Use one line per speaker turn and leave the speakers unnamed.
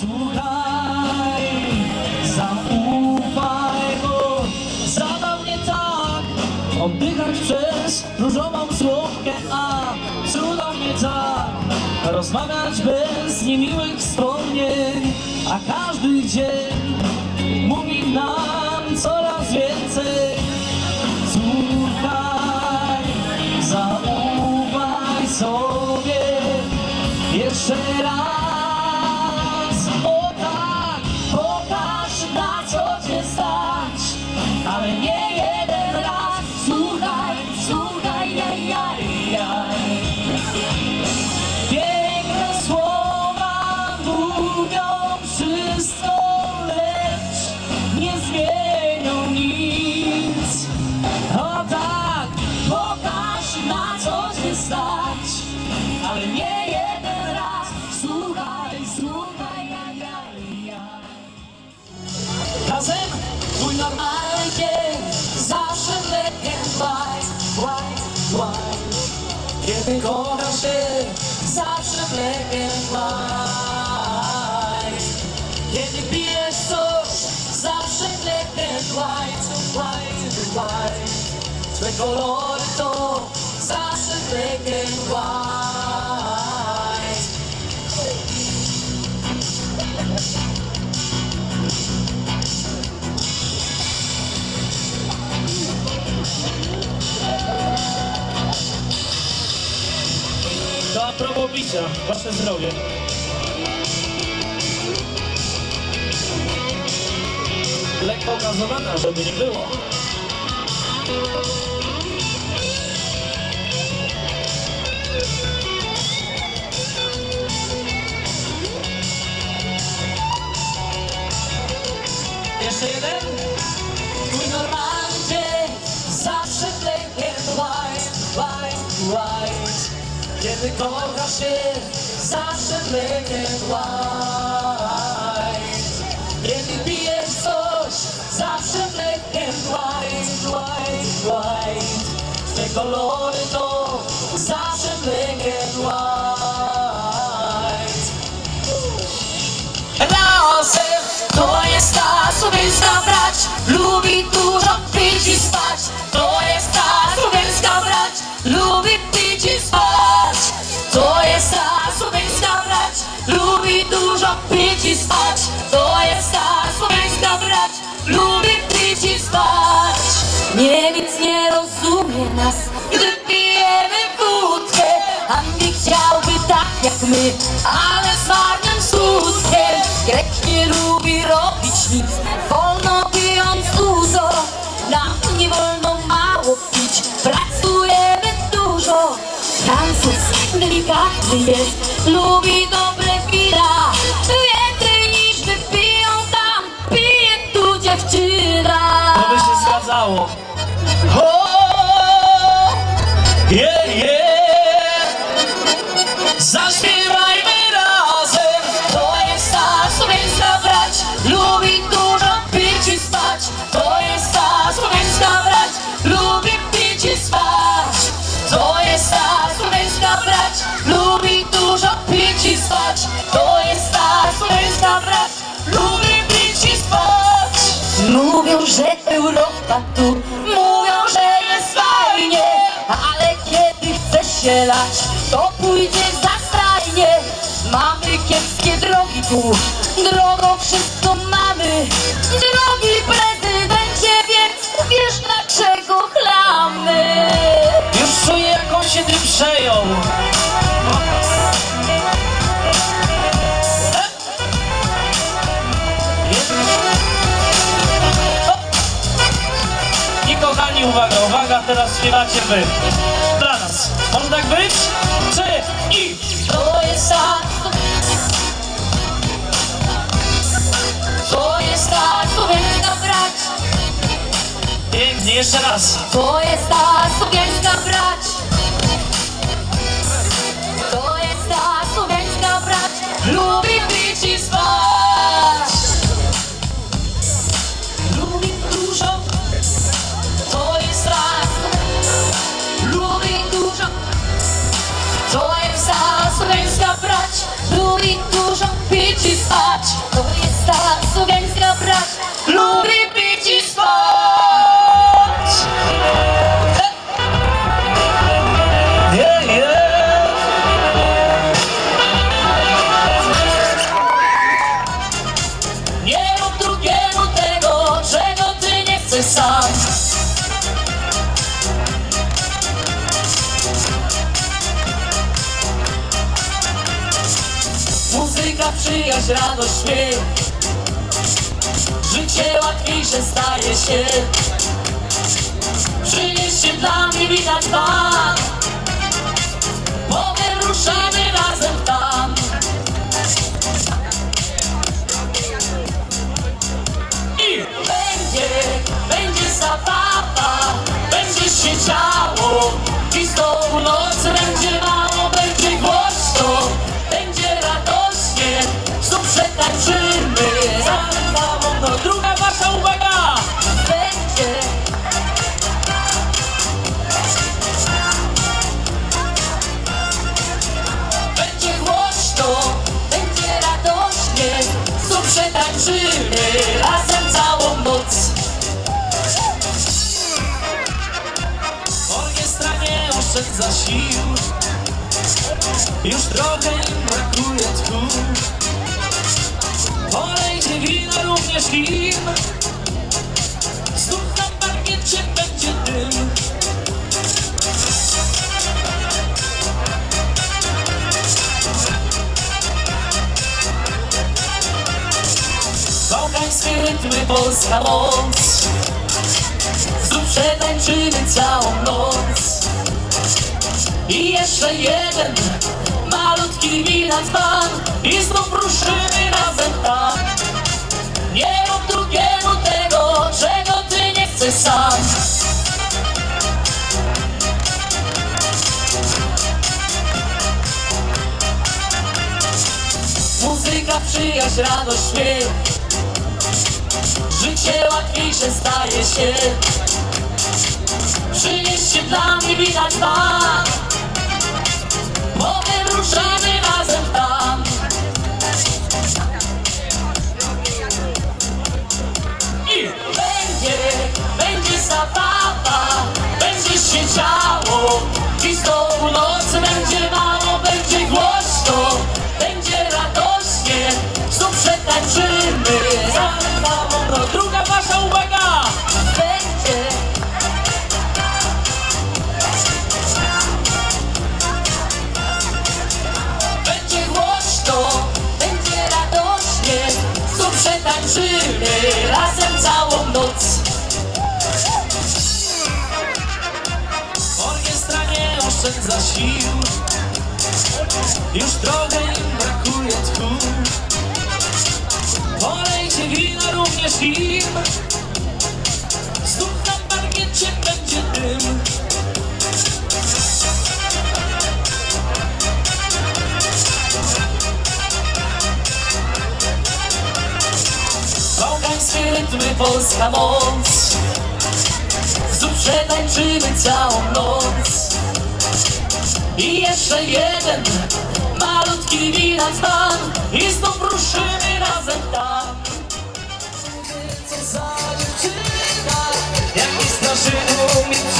Słuchaj, zaufaj, bo zabawnie tak. Oddychać przez różową a cudownie tak. Rozmawiać bez niemiłych wspomnień, a każdy dzień mówi nam coraz nie jeden raz. Słuchaj, słuchaj, ja, ja, ja. Razem twój normalny dzień, zawsze black and white, white, white. Kiedy kochasz się, zawsze black and white. Kiedy pijesz coś, zawsze black and white, white, white. Twe kolory to zawsze black and
a propos bicia, wasze zdrowie. Lekko gazowana, żeby nie było.
Kiedy kochasz się, zawsze black and. Kiedy pijesz coś, zawsze black and white, white. Te kolory to zawsze black and white. Razem to jest ta, co wielka brać Lubi dużo pić spać. To jest ta, co wielka brać Lubi pić i spać. Niemiec nie rozumie nas Gdy pijemy wódkę. A nie chciałby tak jak my Ale z marnym skutkiem Grek nie lubi robić nic Wolno pijąc dużo Nam nie wolno mało pić Pracujemy dużo. Francuz delikatny jest Lubi dobre wina
zgadzało. Ho! Yeah! Zaśpiewajmy razem!
To jest ta słowiańska brać Lubi dużo pić i spać To jest ta słowiańska brać Lubi pić i spać To jest ta słowiańska brać Lubi dużo pić i spać To jest ta słowiańska brać Mówią, że Europa tu Mówią, że jest fajnie Ale kiedy chce się lać To pójdzie za stajnie Mamy kiepskie drogi tu Drogo wszystko mamy
kochani, uwaga, uwaga, teraz śpiewacie wy. Dla nas. Może tak być? Trzy i...
To jest ta To jest ta słowiańska brać
Pięknie, jeszcze raz.
To jest ta słowiańska brać
Muzyka, przyjaźń, radość, śmiech. Życie łatwiejsze staje się Będzie się działo
oszczędza sił. Już trochę brakuje tchu. Polejcie wina również im. Znów na parkiecie będzie dym
Bałkańskie rytmy, polska moc. Znów przetańczymy całą noc I jeszcze jeden malutki widać pan. I znów ruszymy razem tam. Nie rób drugiemu tego, czego ty nie chcesz sam. Muzyka, przyjaźń, radość, śmiech. Życie łatwiejsze staje się. Przynieście dla mnie widać pan Shout rytmy polska moc. Znów przetańczymy całą noc. I jeszcze jeden malutki widać stan I znów ruszymy razem tam. Jak nie straszymy umieć